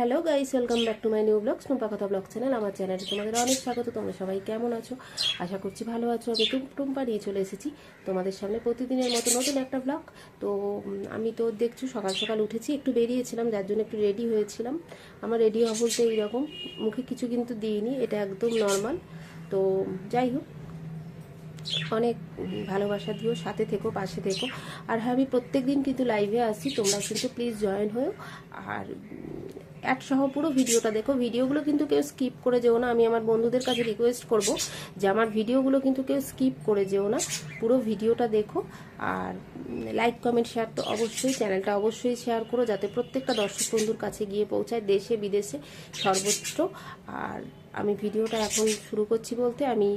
Hello guys welcome back to my new blog স্নুপা কথা blog channel আমার চ্যানেলে তোমাদের অনেক স্বাগত, তোমরা সবাই কেমন আছো? আশা করছি ভালো আছো। আমি টুম, টুম্পা নিয়ে চলে এসেছি তোমাদের সামনে প্রতিদিনের মতো নতুন একটা ব্লগ তো আমি তো দেখছ, সকাল সকাল উঠেছি, একটু বেরিয়েছিলাম, যার জন্য একটু রেডি হয়েছিলাম। আমার রেডি হওয়া বলতে এইরকম, মুখে কিছু কিন্তু দিইনি, এটা একদম নর্মাল তো, যাই হোক অনেক ভালোবাসা দিও, সাথে থেকো, পাশে থেকো। আর হ্যাঁ আমি প্রত্যেক দিন কিন্তু লাইভে আসি তোমরা কিন্তু প্লিজ জয়েন হয়েও। আর অ্যাড সহ পুরো ভিডিওটা দেখো। ভিডিওগুলো কিন্তু কেউ স্কিপ করে যেও না। আমি আমার বন্ধুদের কাছে রিকোয়েস্ট করব যে আমার ভিডিওগুলো কিন্তু কেউ স্কিপ করে যেও না। পুরো ভিডিওটা দেখো। আর লাইক কমেন্ট শেয়ার তো অবশ্যই চ্যানেলটা অবশ্যই শেয়ার করো। যাতে প্রত্যেকটা দর্শক বন্ধুর কাছে গিয়ে পৌঁছায় দেশে, বিদেশে সর্বত্র। আর আমি ভিডিওটা এখন শুরু করছি বলতে, আমি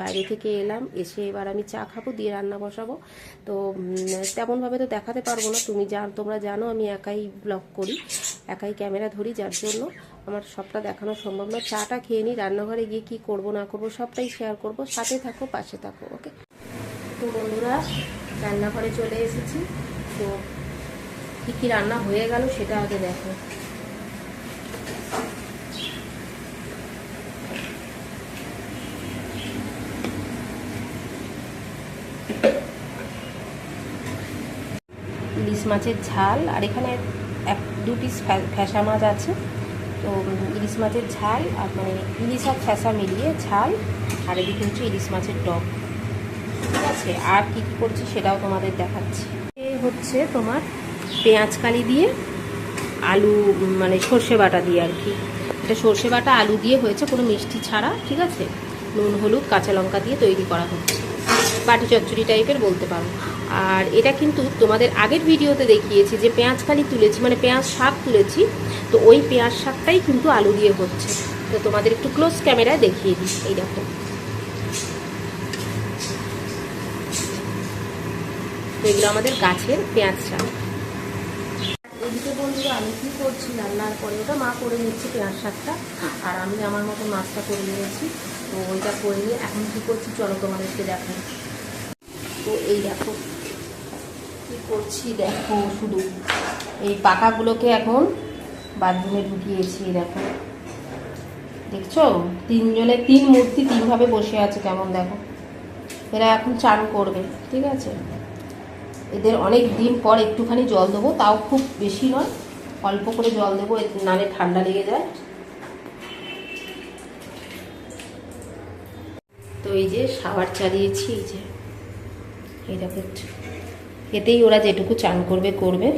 বাইরে থেকে এলাম, এসে এবার আমি চা খাব, দিয়ে রান্না বসাবো। তো তেমনভাবে তো দেখাতে পারব না, তুমি জান, তোমরা জানো, আমি একাই ব্লগ করি, একাই ক্যামেরা ধরি, যার জন্য আমার সবটা দেখানো সম্ভব না। চাটা খেয়ে নিই, রান্নাঘরে গিয়ে কি করব, না করব, সবটাই শেয়ার করব, সাথে থাকো, পাশে থাকো ওকে তো বন্ধুরা, রান্নাঘরে চলে এসেছি। তো কী কী রান্না হয়ে গেল, সেটা আগে দেখো ইলিশ মাছের ঝাল, আর এখানে এক, দু পিস ফ্যাসা মাছ আছে। তো ইলিশ মাছের ঝাল, আর মানে ইলিশ আর ফ্যাসা মিলিয়ে ঝাল, আর এদিকে হচ্ছে ইলিশ মাছের টক ঠিক আছে, আর কী কী করছি সেটাও তোমাদের দেখাচ্ছি। এ হচ্ছে তোমার পেঁয়াজ কালি দিয়ে, আলু মানে সর্ষে বাটা দিয়ে আর কি। এটা সর্ষে বাটা, আলু দিয়ে হয়েছে কোনো মিষ্টি ছাড়া, ঠিক আছে? নুন, হলুদ, কাঁচা লঙ্কা দিয়ে তৈরি করা হচ্ছে। বাটি চচ্চড়ি টাইপের বলতে পারো। আর এটা কিন্তু তোমাদের আগের ভিডিওতে দেখিয়েছি যে পেঁয়াজ খালি তুলেছি মানে পেঁয়াজ শাক তুলেছি, তো ওই পেঁয়াজ শাকটাই কিন্তু আলু দিয়ে হচ্ছে। তো তোমাদের একটু ক্লোজ ক্যামেরায় দেখিয়ে দিই, এই দেখো। এগুলো আমাদের গাছের পেঁয়াজ শাক। এদিকে বন্ধুরা, আমি কি করছি রান্নার পরে? ওটা মা করে নিচ্ছি পেঁয়াজ শাকটা, আর আমি আমার মতো মাছটা করে নিয়েছি। তো ওইটা করে নিয়ে এখন কি করছি, চলো তোমাদেরকে দেখো তো এই দেখো কি করছি দেখো, শুধু এই পাকাগুলোকে এখন বাথরুমে ঢুকিয়েছি, দেখো। দেখছ? তিনজনে, তিন মূর্তি তিনভাবে বসে আছে কেমন দেখো। এরা এখন চান করবে, ঠিক আছে? এদের অনেক দিন পর একটুখানি জল দেবো, তাও খুব বেশি নয়। অল্প করে জল দেবো নালে ঠান্ডা লেগে যায়। তো এই যে সাবার চালিয়েছি, এই যে। এটা এতেই ওরা যেটুকু চান করবে করবে।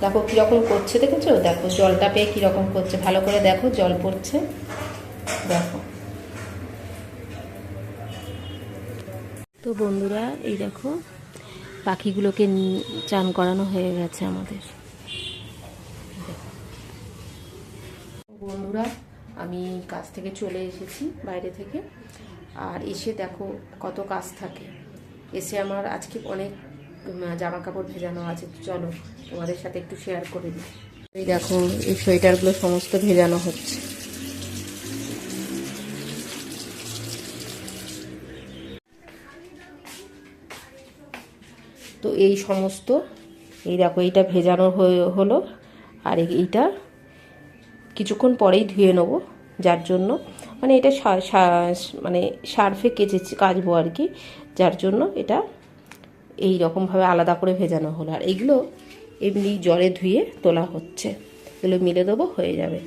দেখো কীরকম করছে দেখেছ? দেখো জলটা পেয়ে কীরকম করছে। ভালো করে দেখো জল পড়ছে। দেখো। তো বন্ধুরা এই দেখো পাখিগুলোকে চান করানো হয়ে গেছে আমাদের। বন্ধুরা আমি কাজ থেকে চলে এসেছি বাইরে থেকে। আর এসে দেখো কত কাজ থাকে। এসে আমার আজকে অনেক জামা কাপড় ভেজানো আছে চলো তোমাদের সাথে একটু শেয়ার করে দিই। এই দেখো, এই সোয়েটারগুলো সমস্ত ভেজানো হচ্ছে। তো এই সমস্ত, এই দেখো, এইটা ভেজানো হলো, আর এইটা কিছুক্ষণ পরেই ধুয়ে নেব, যার জন্য মানে এটা মানে সার্ফে কেচেছি, কাচবো আর কি। যার জন্য এটা এই রকমভাবে আলাদা করে ভেজানো হলো। আর এগুলো এমনি জলে ধুয়ে তোলা হচ্ছে। এগুলো মিলে দেবো, হয়ে যাবে।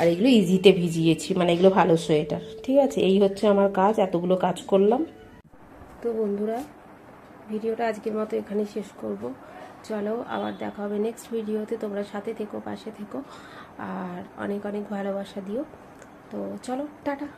আর এগুলো ইজিতে ভিজিয়েছি মানে এগুলো ভালো সোয়েটার, ঠিক আছে? এই হচ্ছে আমার কাজ, এতগুলো কাজ করলাম। তো বন্ধুরা, ভিডিওটা আজকের মতো এখানে শেষ করব। চলো, আবার দেখা হবে নেক্সট ভিডিওতে। তোমরা সাথে থেকো, পাশে থেকো। আর অনেক অনেক ভালোবাসা দিও। তো চলো, টাটা।